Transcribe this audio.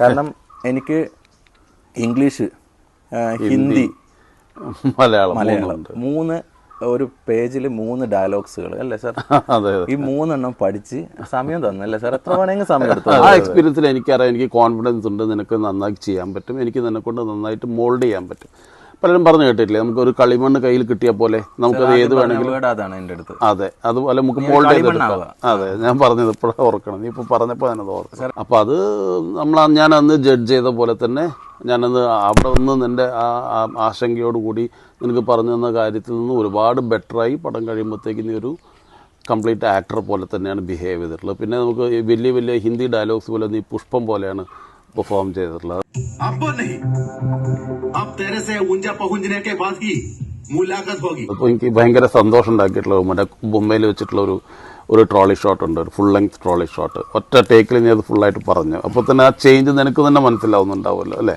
കാരണം എനിക്ക് ഇംഗ്ലീഷ് ഹിന്ദി മലയാളം മലയാളം മൂന്ന് ഒരു പേജിൽ മൂന്ന് ഡയലോഗ്സുകൾ അല്ലേ സാർ? ഈ മൂന്നെണ്ണം പഠിച്ച് സമയം തന്നല്ലേ സാർ? എത്ര വേണമെങ്കിൽ സമയം എടുത്തു. ആ എക്സ്പീരിയൻസിൽ എനിക്കറിയാം എനിക്ക് കോൺഫിഡൻസ് ഉണ്ട് നിനക്ക് നന്നായി ചെയ്യാൻ പറ്റും എനിക്ക് നിന്നെ കൊണ്ട് നന്നായിട്ട് മോൾഡ് ചെയ്യാൻ പറ്റും. പലരും പറഞ്ഞു കേട്ടിട്ടില്ലേ? നമുക്ക് ഒരു കളിമണ്ണ് കയ്യിൽ കിട്ടിയ പോലെ നമുക്കത് ഏത് വേണമെങ്കിലും വേർഡ് അതാണ് എന്റെ അടുത്ത്. അതെ അതുപോലെ നമുക്ക് മോൾഡ് ചെയ്തെടുക്കാം. കളിമണ്ണാവുക. അതെ ഞാൻ പറഞ്ഞത് ഇപ്പോഴാണ് ഓർക്കണം നീ ഇപ്പോൾ പറഞ്ഞപ്പോൾ ഞാനത് ഓർക്കണം അപ്പോൾ അത് നമ്മൾ ഞാൻ അന്ന് ജഡ്ജ് ചെയ്ത പോലെ തന്നെ ഞാനന്ന് അവിടെ നിന്ന് നിന്റെ ആ ആശങ്കയോട് ആശങ്കയോടുകൂടി നിനക്ക് പറഞ്ഞു തന്ന കാര്യത്തിൽ നിന്ന് ഒരുപാട് ബെറ്ററായി പടം കഴിയുമ്പോഴത്തേക്ക് നീ ഒരു കംപ്ലീറ്റ് ആക്ടർ പോലെ തന്നെയാണ് ബിഹേവ് ചെയ്തിട്ടുള്ളത്. പിന്നെ നമുക്ക് വലിയ വലിയ ഹിന്ദി ഡയലോഗ്സ് പോലെ നീ പുഷ്പം പോലെയാണ് പെർഫോം ചെയ്തിട്ടുള്ളത്. അപ്പൊ എനിക്ക് ഭയങ്കര സന്തോഷം ഉണ്ടാക്കിയിട്ടുള്ള മറ്റേ ബൊമ്മയിൽ വെച്ചിട്ടുള്ള ഒരു ഒരു ട്രോളി ഷോട്ട് ഉണ്ട് ഒരു ഫുൾ ലെങ്ത് ട്രോളി ഷോട്ട് ഒറ്റ ടേക്കിൽ ഞാൻ അത് ഫുള്ളായിട്ട് പറഞ്ഞു. അപ്പോൾ തന്നെ ആ ചേഞ്ച് നിനക്ക് തന്നെ മനസ്സിലാവുന്നുണ്ടാവുമല്ലോ അല്ലേ?